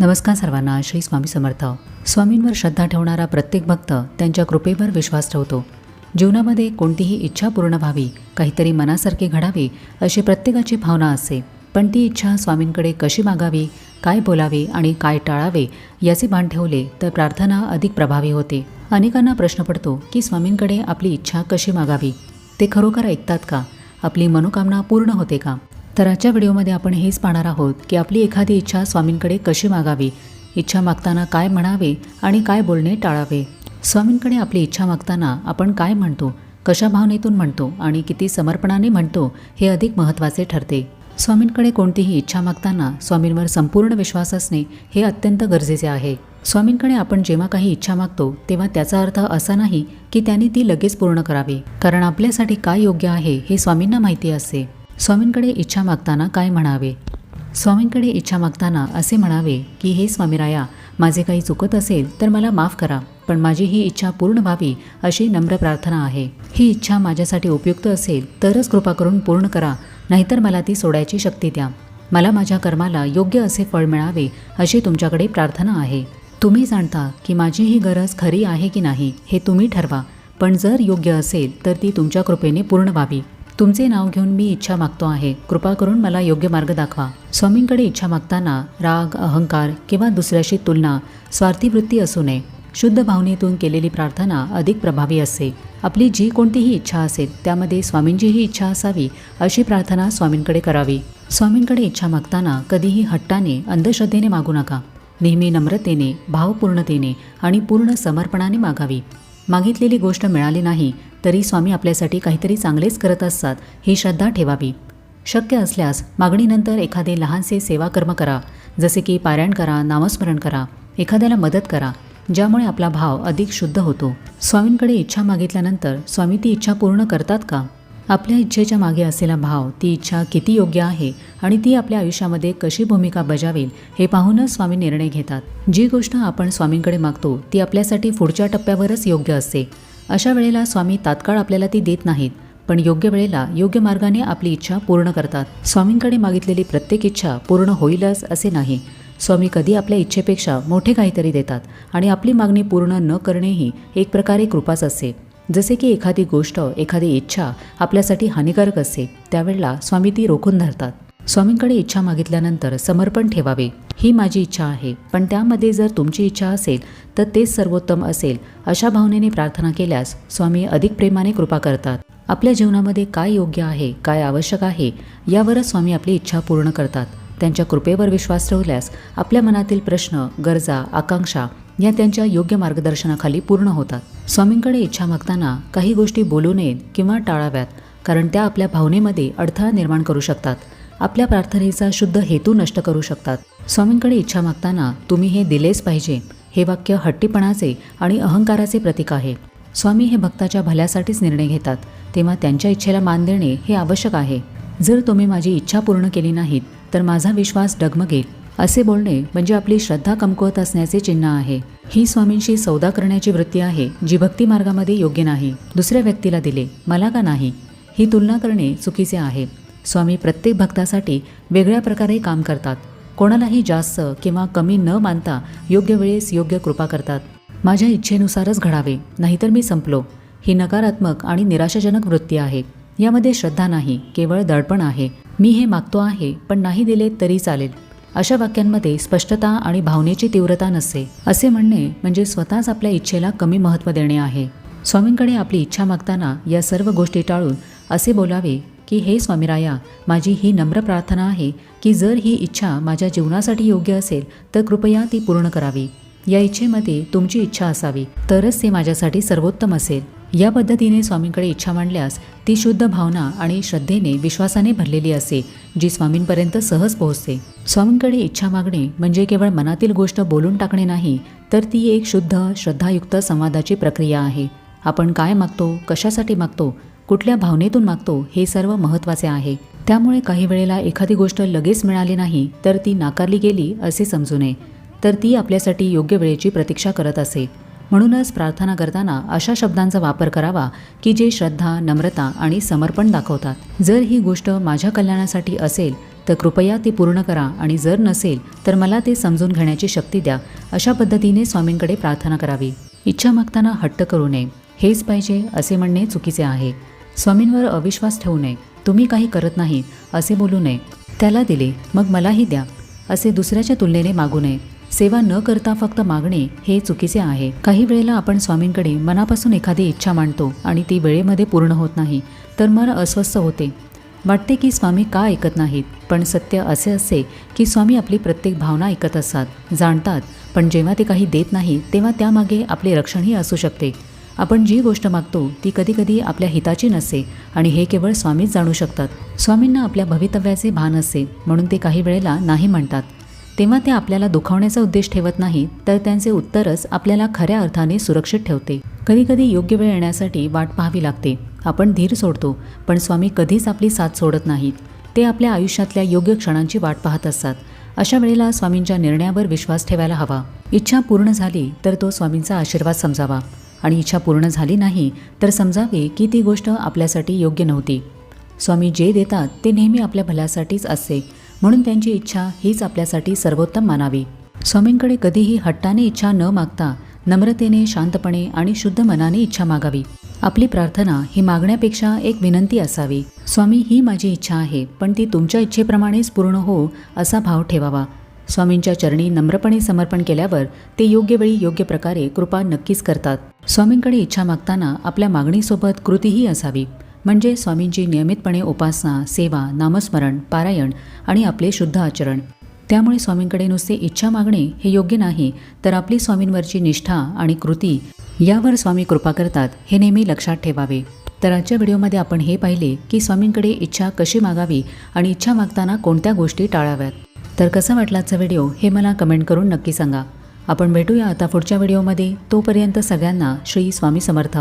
नमस्कार सर्वांना श्री स्वामी समर्थ. स्वामींवर श्रद्धा ठेवणारा प्रत्येक भक्त त्यांच्या कृपेवर विश्वास ठेवतो. जीवनामध्ये कोणतीही इच्छा पूर्ण व्हावी काहीतरी मनासारखे घडावे अशी प्रत्येकाची भावना असते. पण ती इच्छा स्वामींकडे कशी मागावी काय बोलावे आणि काय टाळावे याचे भान ठेवले तर प्रार्थना अधिक प्रभावी होते. अनेकांना प्रश्न पडतो की स्वामींकडे आपली इच्छा कशी मागावी? ते खरोखर ऐकतात का? आपली मनोकामना पूर्ण होते का? तर आजच्या व्हिडिओमध्ये आपण हेच पाहणार आहोत की आपली एखादी इच्छा स्वामींकडे कशी मागावी? इच्छा मागताना काय म्हणावे आणि काय बोलणे टाळावे? स्वामींकडे आपली इच्छा मागताना आपण काय म्हणतो? कशा भावनेतून म्हणतो आणि किती समर्पणाने म्हणतो हे अधिक महत्त्वाचे ठरते. स्वामींकडे कोणतीही इच्छा मागताना स्वामींवर संपूर्ण विश्वास असणे हे अत्यंत गरजेचे आहे. स्वामींकडे आपण जेव्हा काही इच्छा मागतो तेव्हा त्याचा अर्थ असा नाही की त्यांनी ती लगेच पूर्ण करावी. कारण आपल्यासाठी काय योग्य आहे हे स्वामींना माहिती असते. स्वामींकडे इच्छा मागताना काय म्हणावे? स्वामींकडे इच्छा मागताना असे म्हणावे की हे स्वामीराया माझे काही चुकत असेल तर मला माफ करा पण माझी ही इच्छा पूर्ण व्हावी अशी नम्र प्रार्थना आहे. ही इच्छा माझ्यासाठी उपयुक्त असेल तरच कृपा करून पूर्ण करा नाहीतर मला ती सोडायची शक्ती द्या. मला माझ्या कर्माला योग्य असे फळ मिळावे अशी तुमच्याकडे प्रार्थना आहे. तुम्ही जाणता की माझी ही गरज खरी आहे की नाही हे तुम्ही ठरवा पण जर योग्य असेल तर ती तुमच्या कृपेने पूर्ण व्हावी. तुमचे नाव घेऊन मी इच्छा मागतो आहे. कृपा करून मला योग्य मार्ग दाखवा. स्वामींकडे इच्छा मागताना राग अहंकार किंवा दुसऱ्याशी तुलना स्वार्थी वृत्ती असू नये. शुद्ध भावनेतून केलेली प्रार्थना अधिक प्रभावी असते. आपली जी कोणतीही इच्छा असेल त्यामध्ये स्वामींचीही इच्छा असावी अशी प्रार्थना स्वामींकडे करावी. स्वामींकडे इच्छा मागताना कधीही हट्टाने अंधश्रद्धेने मागू नका. नेहमी नम्रतेने भावपूर्णतेने आणि पूर्ण समर्पणाने मागावी. मागितलेली गोष्ट मिळाली नाही तरी स्वामी आपल्यासाठी काहीतरी चांगलेच करत असतात ही श्रद्धा ठेवावी. शक्य असल्यास मागणीनंतर एखादे लहानसे सेवाकर्म करा जसे की पारायण करा नामस्मरण करा एखाद्याला मदत करा ज्यामुळे आपला भाव अधिक शुद्ध होतो. स्वामींकडे इच्छा मागितल्यानंतर स्वामी ती इच्छा पूर्ण करतात का? आपल्या इच्छेच्या मागे असलेला भाव ती इच्छा किती योग्य आहे आणि ती आपल्या आयुष्यामध्ये कशी भूमिका बजावेल हे पाहूनच स्वामी निर्णय घेतात. जी गोष्ट आपण स्वामींकडे मागतो ती आपल्यासाठी पुढच्या टप्प्यावरच योग्य असते. अशा वेळेला स्वामी तात्काळ आपल्याला ती देत नाहीत पण योग्य वेळेला योग्य मार्गाने आपली इच्छा पूर्ण करतात. स्वामींकडे मागितलेली प्रत्येक इच्छा पूर्ण होईलच असे नाही. स्वामी कधी आपल्या इच्छेपेक्षा मोठे काहीतरी देतात आणि आपली मागणी पूर्ण न करणेही एक प्रकारे कृपाच असते. जसे की एखादी गोष्ट एखादी इच्छा आपल्यासाठी हानिकारक असते त्यावेळेला स्वामी ती रोखून धरतात. स्वामींकडे इच्छा मागितल्यानंतर समर्पण ठेवावे ही माझी इच्छा आहे. पण त्यामध्ये जर तुमची इच्छा असेल तर तेच सर्वोत्तम असेल अशा भावनेने प्रार्थना केल्यास स्वामी अधिक प्रेमाने कृपा करतात. आपल्या जीवनामध्ये काय योग्य आहे काय आवश्यक आहे यावरच स्वामी आपली इच्छा पूर्ण करतात. त्यांच्या कृपेवर विश्वास ठेवल्यास आपल्या मनातील प्रश्न गरजा आकांक्षा या त्यांच्या योग्य मार्गदर्शनाखाली पूर्ण होतात. स्वामींकडे इच्छा मागताना काही गोष्टी बोलू नयेत किंवा टाळाव्यात कारण त्या आपल्या भावनेमध्ये अडथळा निर्माण करू शकतात. आपल्या प्रार्थनेचा शुद्ध हेतू नष्ट करू शकतात. स्वामींकडे इच्छा मागताना तुम्ही हे दिलेच पाहिजे. हे वाक्य हट्टीपणाचे आणि अहंकाराचे प्रतीक आहे. स्वामी हे भक्ताच्या भल्यासाठीच निर्णय घेतात तेव्हा त्यांच्या इच्छेला मान देणे हे आवश्यक आहे. जर तुम्ही माझी इच्छा पूर्ण केली नाहीत तर माझा विश्वास डगमगेल. असे बोलणे म्हणजे आपली श्रद्धा कमकुवत असण्याचे चिन्ह आहे. ही स्वामींशी सौदा करण्याची वृत्ती आहे जी भक्ती मार्गामध्ये योग्य नाही दुसऱ्या व्यक्तीला दिले मला का नाही? ही तुलना करणे चुकीचे आहे. स्वामी प्रत्येक भक्तासाठी वेगळ्या प्रकारे काम करतात. कोणालाही जास्त किंवा कमी न मानता योग्य वेळेस योग्य कृपा करतात. माझ्या इच्छेनुसारच घडावे नाहीतर मी संपलो. ही नकारात्मक आणि निराशाजनक वृत्ती आहे. यामध्ये श्रद्धा नाही केवळ दडपण आहे. मी हे मागतो आहे पण नाही दिले तरी चालेल. अशा वाक्यांमध्ये स्पष्टता आणि भावनेची तीव्रता नसते. असे म्हणणे म्हणजे स्वतःच आपल्या इच्छेला कमी महत्त्व देणे आहे. स्वामींकडे आपली इच्छा मागताना या सर्व गोष्टी टाळून असे बोलावे की हे स्वामीराया माझी ही नम्र प्रार्थना आहे की जर ही इच्छा माझ्या जीवनासाठी योग्य असेल तर कृपया ती पूर्ण करावी. या इच्छेमध्ये तुमची इच्छा असावी. तरच ते माझ्यासाठी सर्वोत्तम असेल. या पद्धतीने स्वामींकडे इच्छा मांडल्यास ती शुद्ध भावना आणि श्रद्धेने विश्वासाने भरलेली असते जी स्वामींपर्यंत सहज पोहोचते. स्वामींकडे इच्छा मागणे म्हणजे केवळ मनातील गोष्ट बोलून टाकणे नाही तर ती एक शुद्ध श्रद्धायुक्त संवादाची प्रक्रिया आहे. आपण काय मागतो कशासाठी मागतो कुठल्या भावनेतून मागतो हे सर्व महत्त्वाचे आहे. त्यामुळे काही वेळेला एखादी गोष्ट लगेच मिळाली नाही तर ती नाकारली गेली असे समजू नये. तर ती आपल्यासाठी योग्य वेळेची प्रतीक्षा करत असे. म्हणूनच प्रार्थना करताना अशा शब्दांचा वापर करावा की जे श्रद्धा नम्रता आणि समर्पण दाखवतात. जर ही गोष्ट माझ्या कल्याणासाठी असेल तर कृपया ते पूर्ण करा आणि जर नसेल तर मला ते समजून घेण्याची शक्ती द्या अशा पद्धतीने स्वामींकडे प्रार्थना करावी. इच्छा मागताना हट्ट करू नये. हेच पाहिजे असे म्हणणे चुकीचे आहे. स्वामींवर अविश्वास ठेवू नये. तुम्ही काही करत नाही असे बोलू नये. त्याला दिले मग मलाही द्या असे दुसऱ्याच्या तुलनेने मागू नये. सेवा न करता फक्त मागणे हे चुकीचे आहे. काही वेळेला आपण स्वामींकडे मनापासून एखादी इच्छा मांडतो आणि ती वेळेमध्ये पूर्ण होत नाही तर मन अस्वस्थ होते. वाटते की स्वामी का ऐकत नाहीत पण सत्य असे असते की स्वामी आपली प्रत्येक भावना ऐकत असतात जाणतात पण जेव्हा ते काही देत नाही तेव्हा त्यामागे आपले रक्षणही असू शकते. आपण जी गोष्ट मागतो ती कधीकधी आपल्या हिताची नसते आणि हे केवळ स्वामीच जाणू शकतात. स्वामींना आपल्या भवितव्याचे भान असते म्हणून ते काही वेळेला नाही म्हणतात. तेव्हा ते आपल्याला दुखावण्याचा उद्देश ठेवत नाही तर त्यांचे उत्तरच आपल्याला खऱ्या अर्थाने सुरक्षित ठेवते. कधीकधी योग्य वेळ येण्यासाठी वाट पाहावी लागते. आपण धीर सोडतो पण स्वामी कधीच आपली साथ सोडत नाहीत. ते आपल्या आयुष्यातल्या योग्य क्षणांची वाट पाहत असतात. अशा वेळेला स्वामींच्या निर्णयावर विश्वास ठेवायला हवा. इच्छा पूर्ण झाली तर तो स्वामींचा आशीर्वाद समजावा. आणि इच्छा पूर्ण झाली नाही तर समजावे की ती गोष्ट आपल्यासाठी योग्य नव्हती. स्वामी जे देतात ते नेहमी आपल्या भल्यासाठीच असते. म्हणून त्यांची इच्छा हीच आपल्यासाठी सर्वोत्तम मानावी. स्वामींकडे कधीही हट्टाने इच्छा न मागता नम्रतेने शांतपणे आणि शुद्ध मनाने इच्छा मागावी. आपली प्रार्थना ही मागण्यापेक्षा एक विनंती असावी. स्वामी ही माझी इच्छा आहे पण ती तुमच्या इच्छेप्रमाणेच पूर्ण हो असा भाव ठेवावा. स्वामींच्या चरणी नम्रपणे समर्पण केल्यावर ते योग्य वेळी योग्य प्रकारे कृपा नक्कीच करतात. स्वामींकडे इच्छा मागताना आपल्या मागणीसोबत कृतीही असावी. म्हणजे स्वामींची नियमितपणे उपासना सेवा नामस्मरण पारायण आणि आपले शुद्ध आचरण. त्यामुळे स्वामींकडे नुसते इच्छा मागणे हे योग्य नाही तर आपली स्वामींवरची निष्ठा आणि कृती यावर स्वामी कृपा करतात हे नेहमी लक्षात ठेवावे. तर आजच्या व्हिडिओमध्ये आपण हे पाहिले की स्वामींकडे इच्छा कशी मागावी आणि इच्छा मागताना कोणत्या गोष्टी टाळाव्यात. तर कसा वाटला आजचा व्हिडिओ हे मला कमेंट करून नक्की सांगा. आपण भेटूया आता पुढच्या व्हिडिओमध्ये. तोपर्यंत सगळ्यांना श्री स्वामी समर्थ.